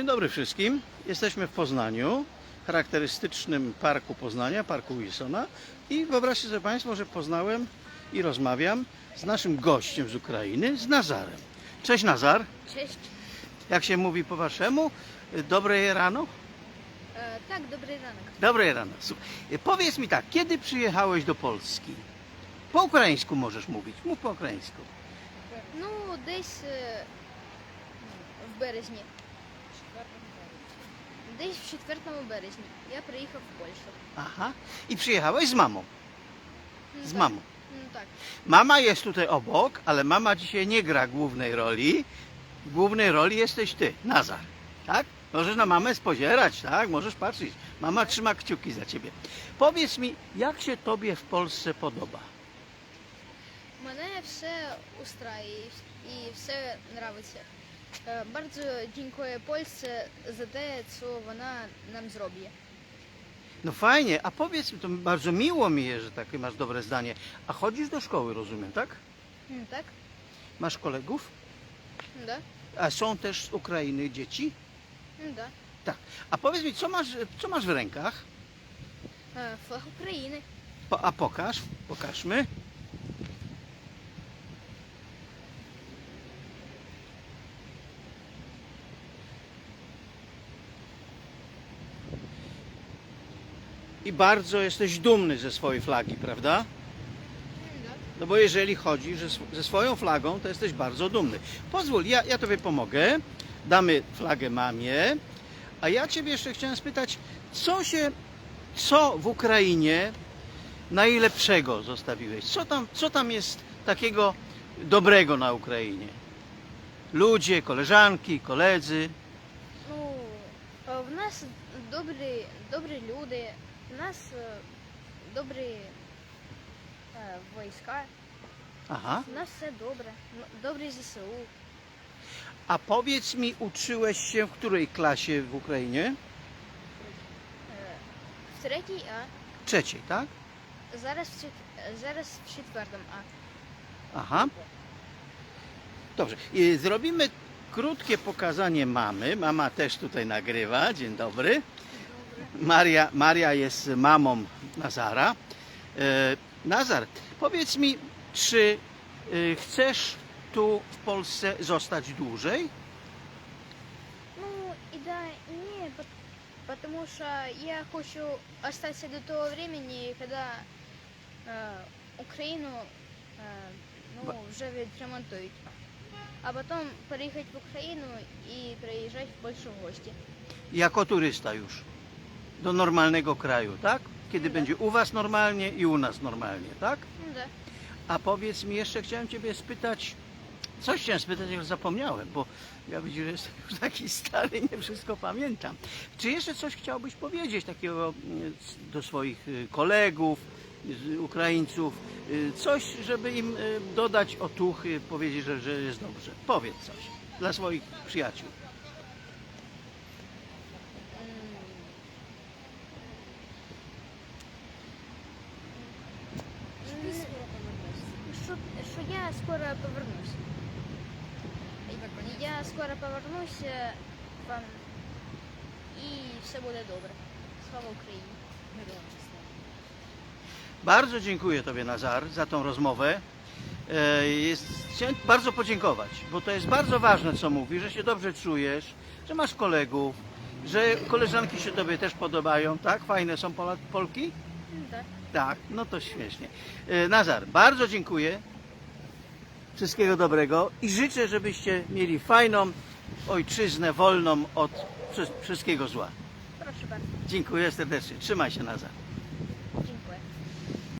Dzień dobry wszystkim. Jesteśmy w Poznaniu, charakterystycznym parku Poznania, parku Wilsona. I wyobraźcie sobie Państwo, że poznałem i rozmawiam z naszym gościem z Ukrainy, z Nazarem. Cześć Nazar. Cześć. Jak się mówi po waszemu? Dobre rano? E, tak, dobry ranek. Dobre rano. Słuchaj, Powiedz mi tak, kiedy przyjechałeś do Polski? Po ukraińsku możesz mówić. Mów po ukraińsku. Ну, десь е, в березні. Десь в 4 березні я приїхав в Польщу. Aha. I przyjechałeś z mamą. Ну, Z так. mamą. Ну так. Mama jest tutaj obok, ale mama dzisiaj nie gra głównej roli. W głównej roli jesteś ty, Nazar. Tak? Możesz na mamę spozierać, tak? Możesz patrzeć. Mama trzyma kciuki za ciebie. Powiedz mi, jak się tobie w Polsce podoba? Мене все устраює і все нравиться. E, bardzo dziękuję Polsce za to, co ona nam zrobi. No fajnie, a powiedz mi, to bardzo miło mi jest, że takie masz dobre zdanie. A chodzisz do szkoły, rozumiem, tak? Mm, tak? Masz kolegów? Da? A są też z Ukrainy dzieci? Mm, da. Tak. A powiedz mi, co masz, co masz w rękach? E, Ukrainy. Po, a pokaż, pokażmy. I bardzo jesteś dumny ze swojej flagi, prawda? М, Да. No bo jeżeli chodzisz ze, sw- ze swoją flagą, to jesteś bardzo dumny. Pozwól, ja, ja Tobie pomogę. Damy flagę mamie. A ja Ciebie jeszcze chciałem spytać, co się, co w Ukrainie najlepszego zostawiłeś? Co tam, co tam jest takiego dobrego na Ukrainie? Ludzie, koleżanki, koledzy. Ну, е, в нас добрі, добрі люди, в нас е, добрі е, війська, Aha. в нас все добре, Ну, добрі ЗСУ. A powiedz mi, uczyłeś się w której klasie w Ukrainie? Е, В третій А, Trzeciej, tak? зараз в, чет- е, зараз в четвертому А. Aha. Dobrze. I Zrobimy krótkie pokazanie mamy. Mama też tutaj nagrywa. Dzień dobry. Maria, Maria jest mamą Nazara. E, Nazar, powiedz mi, czy e, chcesz tu w Polsce zostać dłużej? Ну, і да, ні, пот- потому що я хочу остатися до того времени, коли е, Україну е, ну, вже відремонтують. А потім переїхати в Україну і приїжджати в Польщу в гості. Jako turysta już. do normalnego kraju, tak? Kiedy będzie u Was normalnie i u nas normalnie, tak? A powiedz mi jeszcze, chciałem Ciebie spytać, coś chciałem spytać, ale zapomniałem, bo ja widzę, że jestem już taki stary, nie wszystko pamiętam. Czy jeszcze coś chciałbyś powiedzieć takiego e, do swoich e, kolegów, Ukraińców, e, coś, żeby im dodać otuchy, powiedzieć, że, że jest dobrze? Powiedz coś dla swoich przyjaciół. я скоро повернусь. Я скоро повернусь е, вам і все буде добре. Слава Україні! Bardzo dziękuję Tobie, Nazar, za tą rozmowę. E, Jest, chciałem bardzo podziękować, bo to jest bardzo ważne, co mówisz, że się dobrze czujesz, że masz kolegów, że koleżanki się Tobie też podobają, tak? Fajne są Pola, Polki? Так. Tak, no to śmiesznie. E, Nazar, bardzo dziękuję. wszystkiego dobrego i życzę, żebyście mieli fajną ojczyznę wolną od wszystkiego zła. Dziękuję serdecznie. Trzymaj się, Nazar.